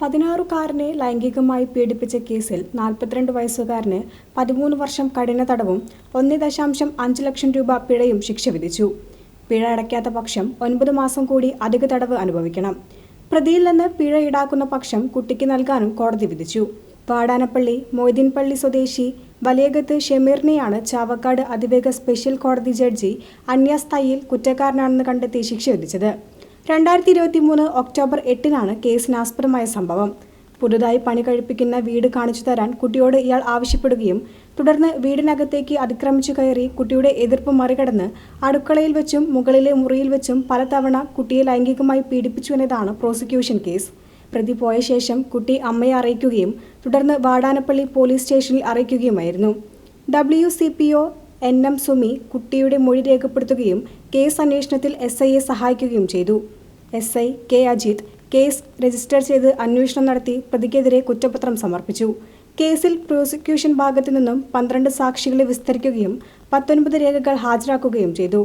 പതിനാറുകാരനെ ലൈംഗികമായി പീഡിപ്പിച്ച കേസിൽ നാൽപ്പത്തിരണ്ട് വയസ്സുകാരന് പതിമൂന്ന് വർഷം കഠിന തടവും ഒന്ന് ദശാംശം അഞ്ച് ലക്ഷം രൂപ പിഴയും ശിക്ഷ വിധിച്ചു. പിഴ അടയ്ക്കാത്ത പക്ഷം ഒൻപത് മാസം കൂടി അധിക തടവ് അനുഭവിക്കണം. പ്രതിയിൽ നിന്ന് പിഴ ഈടാക്കുന്ന പക്ഷം കുട്ടിക്ക് നൽകാനും കോടതി വിധിച്ചു. വാടാനപ്പള്ളി മൊയ്തീൻപള്ളി സ്വദേശി വലിയകത്ത് ഷെമീറിനെയാണ് ചാവക്കാട് അതിവേഗ സ്പെഷ്യൽ കോടതി ജഡ്ജി അന്യാസ് കുറ്റക്കാരനാണെന്ന് കണ്ടെത്തി ശിക്ഷ വിധിച്ചത്. രണ്ടായിരത്തി ഇരുപത്തി മൂന്ന് ഒക്ടോബർ എട്ടിനാണ് കേസിനാസ്പദമായ സംഭവം. പുതുതായി പണി കഴിപ്പിക്കുന്ന വീട് കാണിച്ചു തരാൻ കുട്ടിയോട് ഇയാൾ ആവശ്യപ്പെടുകയും തുടർന്ന് വീടിനകത്തേക്ക് അതിക്രമിച്ചു കയറി കുട്ടിയുടെ എതിർപ്പ് മറികടന്ന് അടുക്കളയിൽ വെച്ചും മുകളിലെ മുറിയിൽ വെച്ചും പലതവണ കുട്ടിയെ ലൈംഗികമായി പീഡിപ്പിച്ചു എന്നതാണ് പ്രോസിക്യൂഷൻ കേസ്. പ്രതി പോയ ശേഷം കുട്ടി അമ്മയെ അറിയിക്കുകയും തുടർന്ന് വാടാനപ്പള്ളി പോലീസ് സ്റ്റേഷനിൽ അറിയിക്കുകയുമായിരുന്നു. W C P O N M Sumi കുട്ടിയുടെ മൊഴി രേഖപ്പെടുത്തുകയും കേസ് അന്വേഷണത്തിൽ എസ് ഐയെ സഹായിക്കുകയും ചെയ്തു. S I K Ajith case register ചെയ്ത് അന്വേഷണം നടത്തി പ്രതിക്കെതിരെ കുറ്റപത്രം സമർപ്പിച്ചു. കേസിൽ പ്രോസിക്യൂഷൻ ഭാഗത്തു നിന്നും പന്ത്രണ്ട് സാക്ഷികളെ വിസ്തരിക്കുകയും പത്തൊൻപത് രേഖകൾ ഹാജരാക്കുകയും ചെയ്തു.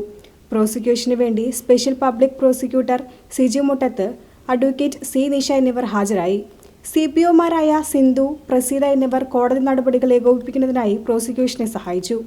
പ്രോസിക്യൂഷന് വേണ്ടി special public prosecutor Siju Muttath advocate C Nisha എന്നിവർ ഹാജരായി. സി പി ഒമാരായ സിന്ധു പ്രസീത എന്നിവർ കോടതി നടപടികൾ ഏകോപിപ്പിക്കുന്നതിനായി പ്രോസിക്യൂഷനെ സഹായിച്ചു.